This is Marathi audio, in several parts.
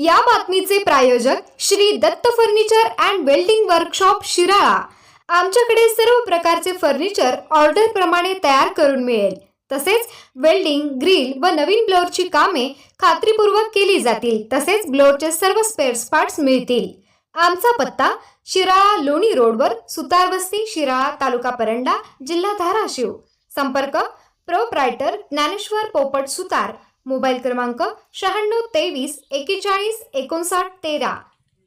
या बातमीचे प्रायोजक Shri Datta furniture and welding workshop Shirala. आमच्याकडे सर्व प्रकारचे फर्निचर ऑर्डर प्रमाणे तयार करून मिळेल. तसेच वेल्डिंग ग्रिल व नवीन ब्लोअरची कामे खात्रीपूर्वक केली जातील. तसेच ब्लोअरचे सर्व स्पेअर्स पार्ट्स मिळतील. आमचा पत्ता शिराळा लोणी रोडवर सुतारवस्ती शिराळा तालुका परंडा जिल्हा धाराशिव. संपर्क प्रोप्रायटर ज्ञानेश्वर पोपट सुतार. मोबाईल क्रमांक शहाण्णव तेवीस एकेचाळीस एकोणसाठ तेरा.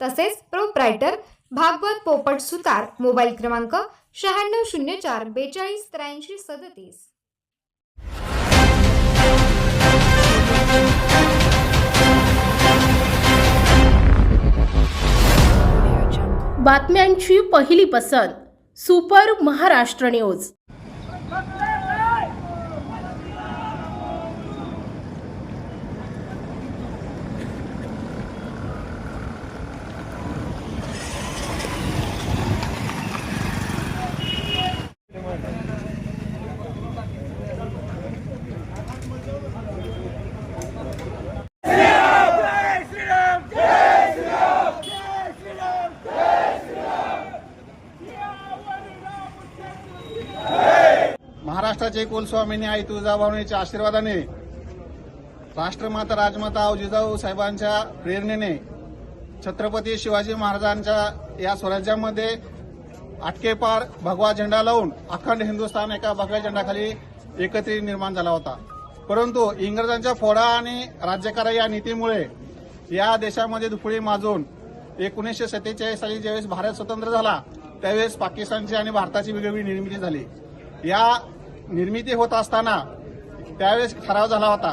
तसेच प्रोप्रायटर भागवत पोपट सुतार मोबाईल क्रमांक शहाण्णव शून्य चार बेचाळीस त्र्याऐंशी सदतीस. बातम्यांची पहिली पसंत सुपर महाराष्ट्र न्यूज. महाराष्ट्राचे कुलस्वामीने आई तुळजाभवानीच्या आशीर्वादाने राष्ट्रमाता राजमाता जिजाऊ साहेबांच्या प्रेरणेने छत्रपती शिवाजी महाराजांच्या या स्वराज्यामध्ये आटकेपार भगवा झेंडा लावून अखंड हिंदुस्थान एका भगव्या झेंडाखाली एकत्रित निर्माण झाला होता. परंतु इंग्रजांच्या फोडा आणि राज्यकारा या नीतीमुळे या देशामध्ये दुफळी माजून एकोणीसशे सत्तेचाळीस साली ज्यावेळेस भारत स्वतंत्र झाला त्यावेळेस पाकिस्तानची आणि भारताची वेगवेगळी निर्मिती झाली. या निर्मिती होत असताना त्यावेळेस ठराव झाला होता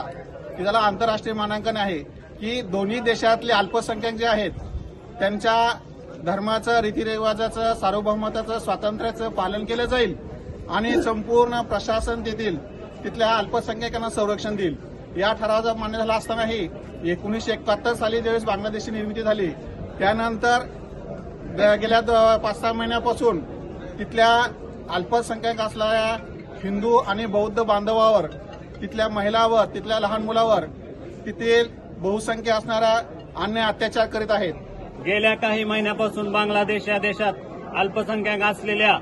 की ज्याला आंतरराष्ट्रीय मानांकन आहे की दोन्ही देशातले अल्पसंख्याक जे आहेत त्यांच्या धर्माचं रीतिरिवाजाचं सार्वभौमताचं स्वातंत्र्याचं पालन केलं जाईल आणि संपूर्ण प्रशासन देतील तिथल्या अल्पसंख्याकांना संरक्षण देईल. या ठरावाचा मान्य झाला असतानाही एकोणीसशे एकाहत्तर साली ज्यावेळेस बांगलादेशची निर्मिती झाली त्यानंतर गेल्या द- पाच सहा महिन्यापासून तिथल्या अल्पसंख्याक असणाऱ्या हिंदू आणि बौद्ध बांधवावर तिथल्या महिलावर तिथल्या लहान मुलावर तिथील बहुसंख्य असणारा अन्य अत्याचार करीत आहेत. गेल्या काही महिन्यापासून बांगलादेश या देशात अल्पसंख्याक असलेल्या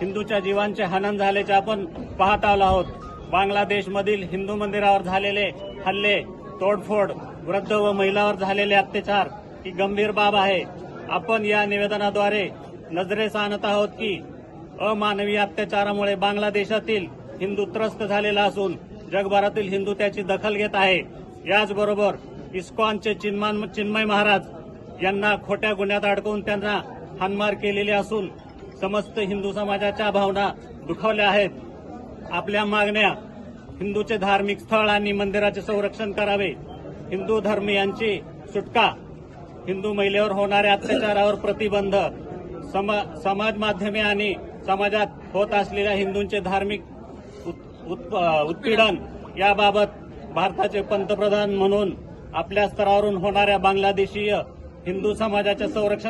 हिंदूच्या जीवांचे हनन झाल्याचे आपण पाहत आलो आहोत. बांगलादेशमधील हिंदू मंदिरावर झालेले हल्ले तोडफोड वृद्ध व महिलावर झालेले अत्याचार ही गंभीर बाब आहे. आपण या निवेदनाद्वारे नजरेस आणत आहोत की अमानवी अत्याचारामुळे बांगलादेशातील हिंदू त्रस्त झालेला असून जगभरातील हिंदू त्याची दखल घेत आहे. याचबरोबर इस्कॉनचे चिन्मान चिन्मय महाराज यांना खोट्या गुन्ह्यात अडकवून त्यांना हानमार केलेली असून समस्त हिंदू समाजाच्या भावना दुखावल्या आहेत. आपल्या मागण्या हिंदूचे धार्मिक स्थळ आणि मंदिराचे संरक्षण करावे. हिंदू धर्मीयांची सुटका. हिंदू महिलेवर होणाऱ्या अत्याचारावर प्रतिबंध. समा- समाज माध्यमे आणि समाजात होत असलेल्या हिंदूंचे धार्मिक उत्पीडन याबाबत भारताचे पंतप्रधान म्हणून आपल्या स्तरावरून होणाऱ्या बांगलादेशीय हिंदू समाजाच्या संरक्षण